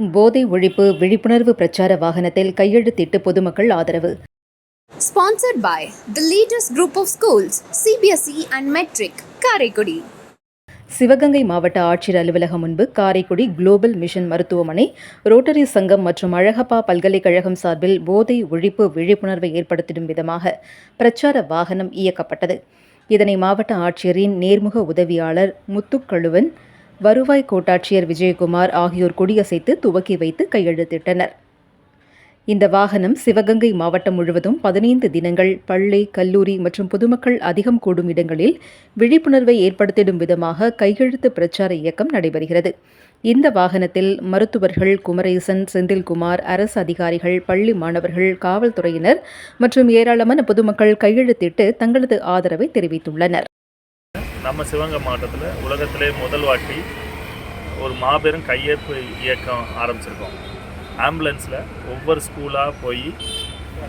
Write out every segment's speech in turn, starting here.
போதை ஒழிப்பு விழிப்புணர்வு பிரச்சார வாகனத்தில் கையெழுத்திட்டு பொதுமக்கள் ஆதரவு by the latest group of schools, CBSE E and Metric, Karaikudi. Sivaganga மாவட்ட ஆட்சியர் அலுவலகம் முன்பு காரைக்குடி குளோபல் மிஷன் மருத்துவமனை ரோட்டரி சங்கம் மற்றும் அழகப்பா பல்கலைக்கழகம் சார்பில் போதை ஒழிப்பு விழிப்புணர்வை ஏற்படுத்திடும் விதமாக பிரச்சார வாகனம் இயக்கப்பட்டது இதனை மாவட்ட ஆட்சியரின் நேர்முக உதவியாளர் முத்துக்கழுவன் வருவாய் கோட்டாட்சியர் விஜயகுமார் ஆகியோர் கொடியசைத்து துவக்கி வைத்து கையெழுத்திட்டனர். இந்த வாகனம் சிவகங்கை மாவட்டம் முழுவதும் பதினைந்து தினங்கள் பள்ளி கல்லூரி மற்றும் பொதுமக்கள் அதிகம் கூடும் இடங்களில் விழிப்புணர்வை ஏற்படுத்திடும் விதமாக கையெழுத்து பிரச்சார இயக்கம் நடைபெறுகிறது. இந்த வாகனத்தில் மருத்துவர்கள் குமரேசன் செந்தில்குமார் அரசு அதிகாரிகள் பள்ளி மாணவர்கள் காவல்துறையினர் மற்றும் ஏராளமான பொதுமக்கள் கையெழுத்திட்டு தங்களது ஆதரவை தெரிவித்துள்ளனர். நம்ம சிவகங்கை மாவட்டத்தில் உலகத்திலே முதல் வாட்டி ஒரு மாபெரும் கையேற்பு இயக்கம் ஆரம்பிச்சிருக்கோம். ஆம்புலன்ஸில் ஒவ்வொரு ஸ்கூலாக போய்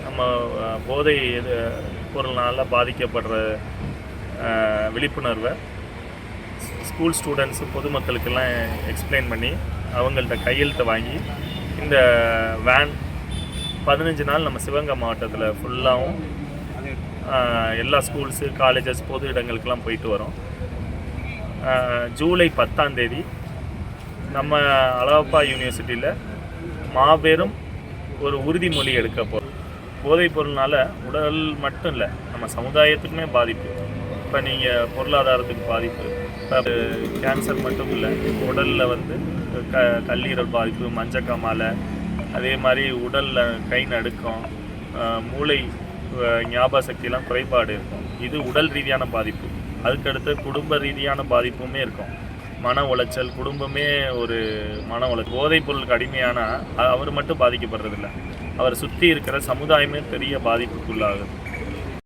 நம்ம போதை இது பொருள்னால பாதிக்கப்படுற விழிப்புணர்வை ஸ்கூல் ஸ்டூடெண்ட்ஸு பொதுமக்களுக்கெல்லாம் எக்ஸ்பிளைன் பண்ணி அவங்கள்ட்ட கையெழுத்தை வாங்கி இந்த வேன் பதினஞ்சு நாள் நம்ம சிவகங்கை மாவட்டத்தில் ஃபுல்லாகவும் எல்லா ஸ்கூல்ஸு காலேஜஸ் பொது இடங்களுக்கெல்லாம் போயிட்டு வரோம். ஜூலை பத்தாம் தேதி நம்ம அழகப்பா யூனிவர்சிட்டியில் மாபெரும் ஒரு உறுதிமொழி எடுக்க போகிறோம் போதைப் பொருள்னால் உடல் மட்டும் இல்லை நம்ம சமுதாயத்துக்குமே பாதிப்பு. இப்போ நீங்கள் பொருளாதாரத்துக்கு பாதிப்பு. இப்போ கேன்சர் மட்டும் இல்லை உடலில் வந்து க கல்லீரல் பாதிப்பு மஞ்சக்காமாலை அதே மாதிரி உடலில் கை நடுக்கம் மூளை ஞாபக சக்தியெல்லாம் குறைபாடு இருக்கும். இது உடல் ரீதியான பாதிப்பு. அதுக்கடுத்து குடும்ப ரீதியான பாதிப்புமே இருக்கும். மன உளைச்சல் குடும்பமே ஒரு மன உளைச்சல். போதைப் பொருளுக்கு அடிமையானால் அவர் மட்டும் பாதிக்கப்படுறதில்ல. அவர் சுற்றி இருக்கிற சமுதாயமே பெரிய பாதிப்புக்குள்ளாகுது.